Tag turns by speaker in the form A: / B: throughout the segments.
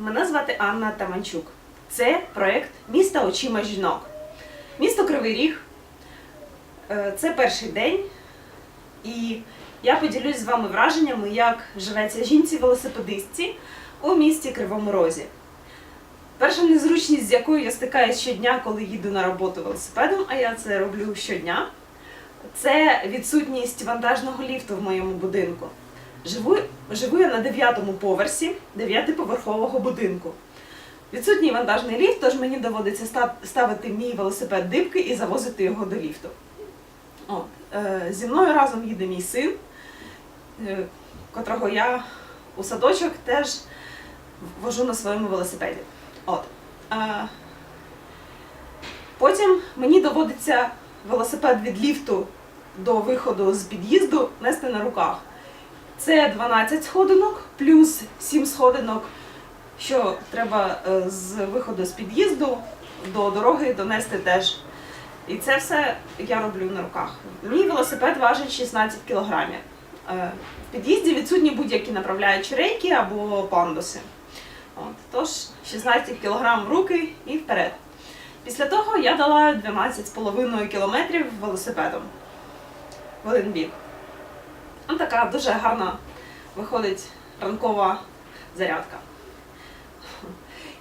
A: Мене звати Анна Таманчук. Це проект Місто очима жінок. Місто Кривий Ріг. Е, Це перший день, і я поділюсь з вами враженнями, як живеться жінці-велосипедистці у місті Кривому Розі. Перша незручність, з якою я стикаюся щодня, коли їду на роботу велосипедом, а я це роблю щодня, це відсутність вантажного ліфту в моєму будинку. Живу, живу я на дев'ятому поверсі дев'ятиповерхового будинку. Відсутній вантажний ліфт, тож мені доводиться ставити мій велосипед дибки і завозити його до ліфту. От. Е, зі мною разом їде мій син, е, котрого я у садочок теж вожу на своєму велосипеді. От. Потім мені доводиться велосипед від ліфту до виходу з під'їзду нести на руках. Це 12 сходинок плюс 7 сходинок, що треба е, з виходу з під'їзду до дороги донести теж. І це все я роблю на руках. Мій велосипед важить 16 кілограмів. Е, В під'їзді відсутні будь-які направляючі рейки або пандуси. От, тож 16 кілограм в руки і вперед. Після того я долаю 12,5 кілометрів велосипедом в один бік. Ось така дуже гарна виходить ранкова зарядка.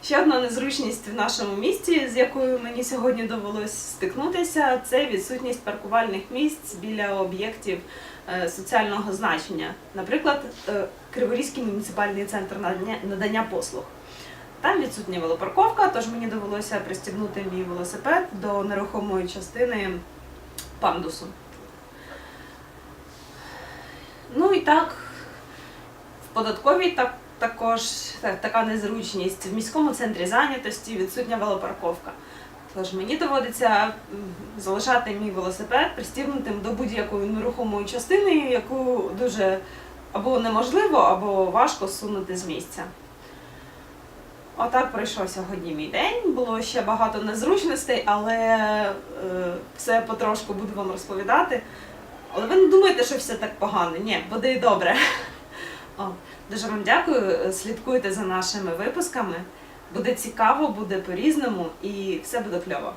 A: Ще одна незручність в нашому місті, з якою мені сьогодні довелось стикнутися, це відсутність паркувальних місць біля об'єктів е, соціального значення. Наприклад, е, Криворізький муніципальний центр надання послуг. Там відсутня велопарковка, тож мені довелося пристібнути мій велосипед до нерухомої частини пандусу. Ну і так, в податковій так, також та- така незручність. В міському центрі зайнятості відсутня велопарковка. Тож мені доводиться залишати мій велосипед пристібнутим до будь-якої нерухомої частини, яку дуже або неможливо, або важко сунути з місця. Отак пройшов сьогодні мій день. Було ще багато незручностей, але е, все потрошку буду вам розповідати. Але ви не думаєте, що все так погано. Ні, буде і добре. О, дуже вам дякую. Слідкуйте за нашими випусками. Буде цікаво, буде по-різному і все буде кльово.